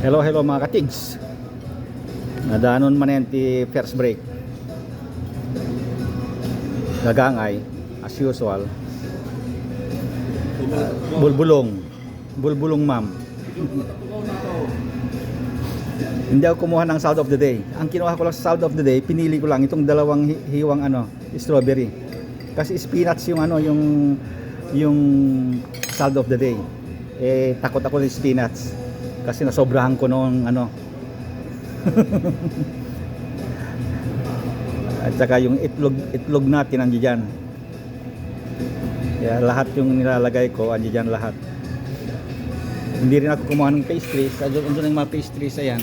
Hello, hello mga katigs. Nadaanon man yan first break. Gagangay, as usual. Bulbulong. Bulbulong ma'am. Hindi ako kumuha ng sound of the day. Ang kinuha ko lang sa sound of the day, pinili ko lang itong dalawang hi- hiwang ano, strawberry. Kasi spinach yung ano, yung yung sound of the day. Eh takot ako ng spinach kasi nasobrahan ko noong ano. At saka yung itlog itlog natin nandiyan dyan. Kaya lahat yung nilalagay ko, andiyan dyan lahat. Hindi rin ako kumuha ng pastries. Andun, andun ang mga pastries, ayan.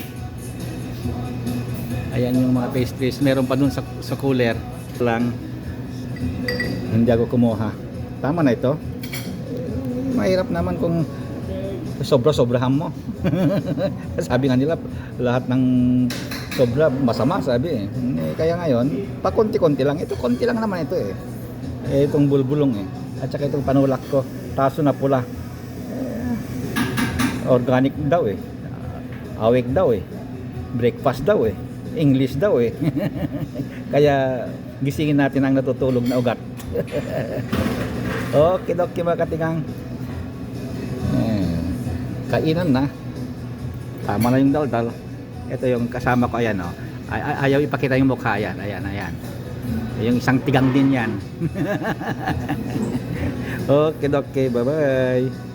Ayan yung mga pastries. Meron pa dun sa, sa cooler. Lang. Hindi ako kumuha. Tama na ito. Mahirap naman kung sobra-sobrahan mo. sabi nga nila, lahat ng sobra masama, sabi eh. Kaya ngayon, pa konti-konti lang. Ito, konti lang naman ito eh. eh itong bulbulong eh. At saka itong panulak ko, taso na pula. Eh, organic daw eh. Awake daw eh. Breakfast daw eh. English daw eh. Kaya gisingin natin ang natutulog na ugat. okay, okay mga katingang. Kainan na. Tama na yung daldal. Ito yung kasama ko, ayan oh. Ay, ay- ayaw ipakita yung mukha, ayan, ayan, ayan. Yung isang tigang din yan. okay, okay, bye-bye.